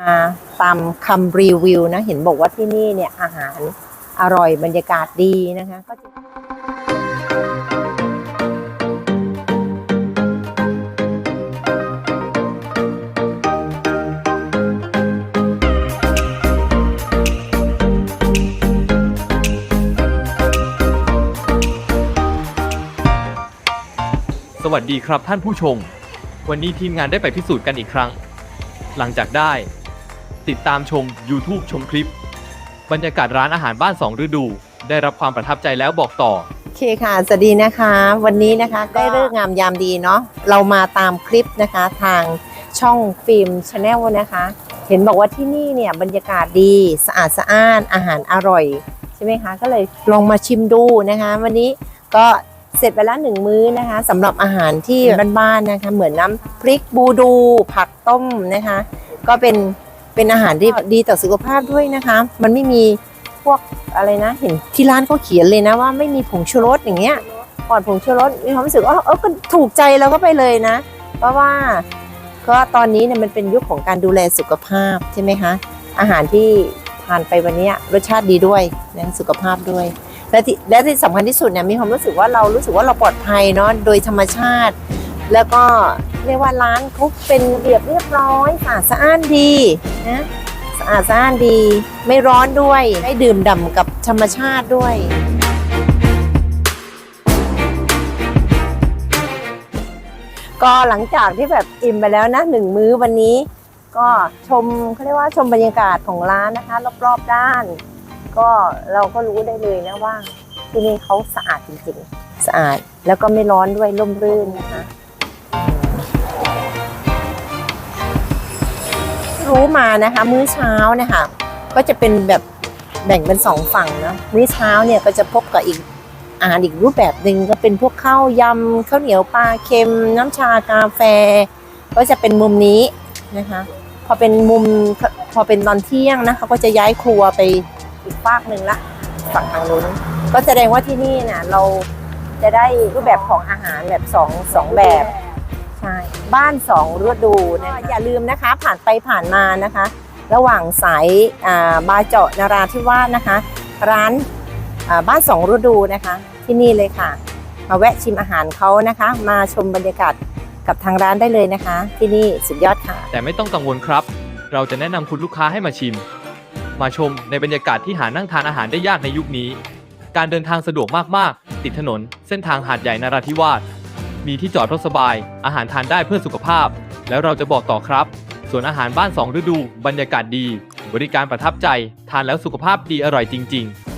มาตามคำรีวิวนะเห็นบอกว่าที่นี่เนี่ยอาหารอร่อยบรรยากาศดีนะคะก็จะสวัสดีครับท่านผู้ชม วันนี้ทีมงานได้ไปพิสูจน์กันอีกครั้ง หลังจากได้ ติดตามชม YouTube ชมคลิป บรรยากาศร้านอาหารบ้านสองฤดู ได้รับความประทับใจแล้วบอกต่อ โอเคค่ะ สวัสดีนะคะ วันนี้นะคะได้เลิกงามยามดีเนาะ เรามาตามคลิปนะคะทางช่องฟิล์มชาแนลนะคะ เห็นบอกว่าที่นี่เนี่ยบรรยากาศดีสะอาดสะอ้านอาหารอร่อยใช่ไหมคะ ก็เลยลองมาชิมดูนะคะ วันนี้ก็เสร็จไปแล้วหนึ่งมื้อนะคะสำหรับอาหารที่บ้านๆนะคะ เหมือนน้ำพริกบูดูผักต้มนะคะ ก็เป็น เป็นอาหารที่ดีต่อสุขภาพด้วยนะคะ มันไม่มีพวกอะไรนะ เห็นที่ร้านเขาเขียนเลยนะว่าไม่มีผงชูรสอย่างเงี้ยก่อนผงชูรสมีความรู้สึกว่าเออก็ถูกใจเราก็ไปเลยนะ เพราะว่าก็ตอนนี้เนี่ยมันเป็นยุคของการดูแลสุขภาพใช่ไหมคะ อาหารที่ทานไปวันเนี้ยรสชาติดีด้วยนะสุขภาพด้วย และที่และที่สำคัญที่สุดเนี่ยมีความรู้สึกว่าเรารู้สึกว่าเราปลอดภัยเนาะโดยธรรมชาติ แล้วก็ เรียกว่าร้านเขาเป็นระเบียบเรียบร้อยสะอาดสะอ้านดีนะสะอาดสะอ้านดีไม่ร้อนด้วยได้ดื่มด่ำกับธรรมชาติด้วย ก็หลังจากที่แบบอิ่มไปแล้วนะหนึ่งมื้อวันนี้ ก็ชมเขาเรียกว่าชมบรรยากาศของร้านนะคะ รอบๆด้าน ก็เราก็รู้ได้เลยนะว่าที่นี่เขาสะอาดจริงๆ สะอาดแล้วก็ไม่ร้อนด้วยร่มรื่นนะคะ รู้มานะคะ มื้อเช้าเนี่ยค่ะก็จะเป็นแบบแบ่งเป็นสองฝั่งนะมื้อเช้าเนี่ยก็จะพบกับอีกอาหารอีกรูปแบบหนึ่งก็เป็นพวกข้าวยำข้าวเหนียวปลาเค็ม น้ำชากาแฟ ก็จะเป็นมุมนี้นะคะพอเป็นมุมพอเป็นตอนเที่ยงนะเขาก็จะย้ายครัวไปอีกฝากหนึ่งละฝั่งทางนู้นก็แสดงว่าที่นี่เนี่ยเราจะได้รูปแบบของอาหารแบบสองสองแบบ ใช่บ้านสองฤดูนะคะอย่าลืมนะคะผ่านไปผ่านมานะคะ ระหว่างสายอ่าบาเจาะนาราธิวาสนะคะ ร้านอ่าบ้านสองฤดูนะคะ ที่นี่เลยค่ะ มาแวะชิมอาหารเขานะคะ มาชมบรรยากาศกับทางร้านได้เลยนะคะ ที่นี่สุดยอดค่ะ แต่ไม่ต้องกังวลครับ เราจะแนะนำคุณลูกค้าให้มาชิม มาชมในบรรยากาศที่หานั่งทานอาหารได้ยากในยุคนี้ การเดินทางสะดวกมากๆ ติดถนน เส้นทางหาดใหญ่นราธิวาส มีที่จอดรถสบาย อาหารทานได้เพื่อสุขภาพ แล้วเราจะบอกต่อครับ ส่วนอาหารบ้านสองฤดู บรรยากาศดี บริการประทับใจ ทานแล้วสุขภาพดีอร่อยจริง ๆ